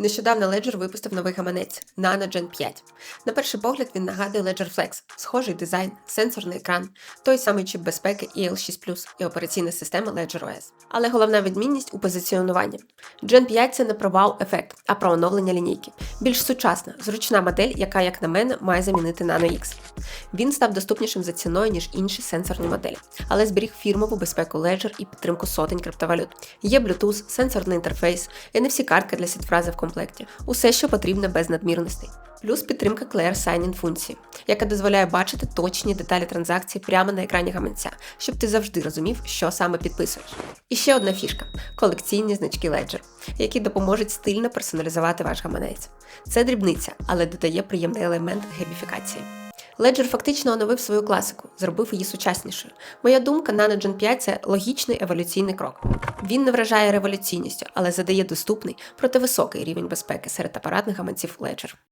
Нещодавно Ledger випустив новий гаманець Nano Gen 5. На перший погляд він нагадує Ledger Flex, схожий дизайн, сенсорний екран, той самий чіп безпеки EL6 і операційна система Ledger OS. Але головна відмінність у позиціонуванні. Gen 5 це не про вау-ефект, а про оновлення лінійки. Більш сучасна, зручна модель, яка, як на мене, має замінити Nano X. Він став доступнішим за ціною, ніж інші сенсорні моделі, але зберіг фірмову безпеку Ledger і підтримку сотень криптовалют. Є Bluetooth, сенсорний інтерфейс, NFC-картка для сітфрази в комплекті. Усе, що потрібно без надмірностей. Плюс підтримка Clear Sign-in функції, яка дозволяє бачити точні деталі транзакції прямо на екрані гаманця, щоб ти завжди розумів, що саме підписуєш. І ще одна фішка колекційні значки Ledger, які допоможуть стильно персоналізувати ваш гаманець. Це дрібниця, але додає приємний елемент гейміфікації. Ledger фактично оновив свою класику, зробив її сучаснішою. Моя думка, Nano Gen 5 – це логічний еволюційний крок. Він не вражає революційністю, але задає доступний, проте високий рівень безпеки серед апаратних гаманців Ledger.